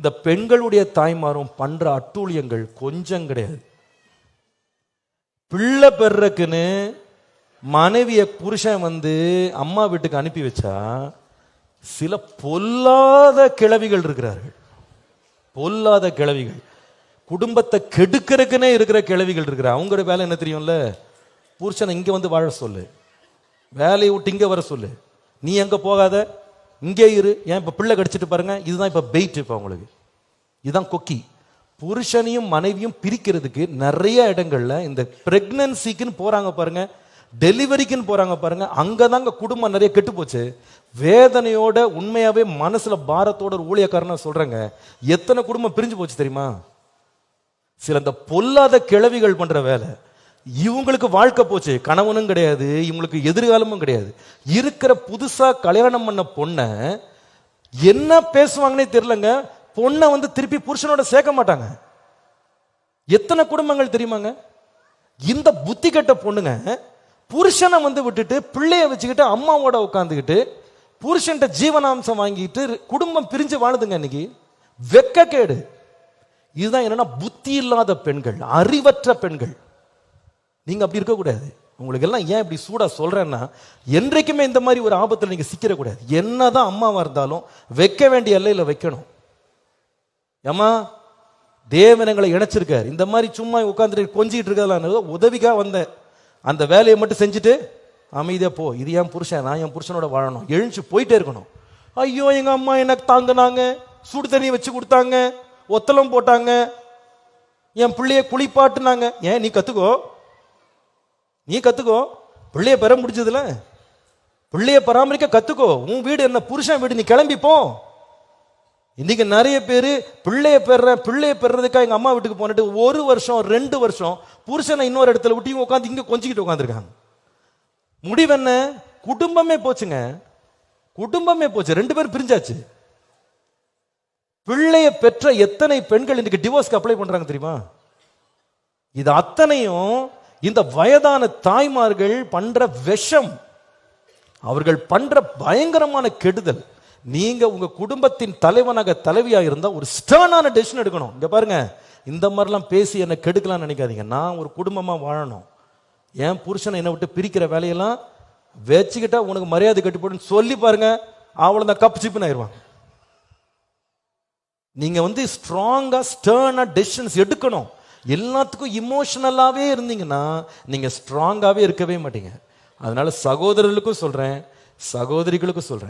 இந்த பெண்களுடைய தாய்மாரும் பண்ற அட்டூழியங்கள் கொஞ்சம் கிடையாது. பிள்ளை பெறக்குன்னு மனைவிய புருஷன் வந்து அம்மா வீட்டுக்கு அனுப்பி வச்சா சில பொல்லாத கிழவிகள் இருக்கிறார்கள். பொல்லாத கிழவிகள். குடும்பத்தை கெடுக்கிறதுக்குன்னே இருக்கிற கிழவிகள் இருக்கிற அவங்களோட வேலை என்ன தெரியும்ல? புருஷனை இங்கே வந்து வாழ சொல்லு. வேலையை விட்டு இங்கே வர சொல்லு. நீ எங்க போகாத. இங்கே இரு. ஏன் இப்போ பிள்ளை கடிச்சிட்டு பாருங்க. இதுதான் இப்போ பெயிட் இப்போ அவங்களுக்கு. இதுதான் கொக்கி. புருஷனையும் மனைவியும் பிரிக்கிறதுக்கு நிறைய இடங்கள்ல இந்த பிரெக்னன்சிக்குன்னு போறாங்க பாருங்க. டெலிவரிக்குன்னு போறாங்க பாருங்க. அங்கதாங்க குடும்பம் நிறைய கெட்டு போச்சு. வேதனையோட உண்மையாவே மனசுல பாரத்தோட ஒரு ஊழியக்காரனா சொல்றேங்க. எத்தனை குடும்பம் பிரிஞ்சு போச்சு தெரியுமா? சில இந்த பொல்லாத கிழவிகள் பண்ற வேலை. இவங்களுக்கு வாழ்க்கை போச்சு. கணவனும் கிடையாது இவங்களுக்கு எதிர்காலமும் கிடையாது. இருக்கிற புதுசாக கல்யாணம் பண்ண பொண்ணை என்ன பேசுவாங்கன்னே தெரியலங்க. பொண்ணை வந்து திருப்பி புருஷனோட சேர்க்க மாட்டாங்க. எத்தனை குடும்பங்கள் தெரியுமாங்க? இந்த புத்தி கெட்ட பொண்ணுங்க புருஷனை வந்து விட்டுட்டு பிள்ளைய வச்சுக்கிட்டு அம்மாவோட உட்காந்துக்கிட்டு புருஷன்ட்ட ஜீவனாம்சம் வாங்கிட்டு குடும்பம் பிரிஞ்சு வாழுதுங்க இன்னைக்கு. வெக்கக்கேடு. இதுதான் என்னன்னா புத்தி இல்லாத பெண்கள் அறிவற்ற பெண்கள். நீங்கள் அப்படி இருக்கக்கூடாது. உங்களுக்கு எல்லாம் ஏன் இப்படி சூடாக சொல்கிறேன்னா என்றைக்குமே இந்த மாதிரி ஒரு ஆபத்தில் நீங்கள் சிக்கிடக்கூடாது என்னதான் அம்மாவாக இருந்தாலும் வைக்க வேண்டிய எல்லையில் வைக்கணும். ஏமா தேவனங்களை இணைச்சிருக்காரு. இந்த மாதிரி சும்மா உட்காந்துட்டு கொஞ்சிக்கிட்டு இருக்கிறதெல்லாம் உதவிக்காக வந்தேன். அந்த வேலையை மட்டும் செஞ்சுட்டு அமைதியாக போ. இது என் புருஷன் நான் என் புருஷனோட வாழணும். எழுஞ்சு போயிட்டே இருக்கணும். ஐயோ எங்கள் அம்மா எனக்கு தாங்கினாங்க? சுடு தண்ணி வச்சு கொடுத்தாங்க. ஒத்தலம் போட்டாங்க. என் பிள்ளைய குளிப்பாட்டுனாங்க. ஏன் நீ கற்றுக்கோ நீ கத்துக்கோ. பிள்ளைய பெற முடிஞ்சதுல. பிள்ளைய பராமரிக்க கத்துக்கோ. உன் வீடு என்ன? புருஷன் வீடு. நீ கிளம்பிப்போம் இன்றைக்கி இன்னைக்கு நிறைய பேர் பிள்ளைய பெறேன் பிள்ளைய பெறதுக்காக எங்க அம்மா வீட்டுக்கு போனட்டு ஒரு வருஷம் ரெண்டு வருஷம். புருஷனை இன்னொரு இடத்துல விட்டு இவங்க உட்காந்து இங்க கொஞ்சிக்கிட்டு உட்காந்துருக்காங்க முடிவு என்ன? குடும்பமே போச்சுங்க. குடும்பமே போச்சு. ரெண்டு பேரும் பிரிஞ்சாச்சு. பிள்ளைய பெற்ற எத்தனை பெண்கள் இன்னைக்கு டிவோர்ஸ்க்கு அப்ளை பண்றாங்க தெரியுமா? இது அத்தனையும் இந்த வயதான தாய்மார்கள் பண்ற விஷம் அவர்கள் பண்ற பயங்கரமான கெடுதல். நீங்க உங்க குடும்பத்தின் தலைவனாக தலைவியா இருந்தா ஒரு ஸ்டர்னான டெசிஷன் எடுக்கணும். இங்க பாருங்க இந்த மாதிரிலாம் பேசி என்னை கெடுக்கலாம்னு நினைக்காதீங்க. நான் ஒரு குடும்பமா வாழணும். என் புருஷனை என்னை விட்டு பிரிக்கிற வேலையெல்லாம் வச்சுக்கிட்டா உனக்கு மரியாதை கட்டி போடுன்னு சொல்லி பாருங்க அவளை தான் கப்பு சிப்புன்னு ஆயிடுவாங்க நீங்க வந்து ஸ்ட்ராங்கா ஸ்டர்னா டெசிஷன்ஸ் எடுக்கணும். எல்லாத்துக்கும் இமோஷனலாகவே இருந்தீங்கன்னா நீங்கள் ஸ்ட்ராங்காகவே இருக்கவே மாட்டீங்க. அதனால சகோதரர்களுக்கும் சொல்கிறேன் சகோதரிகளுக்கும் சொல்கிறேன்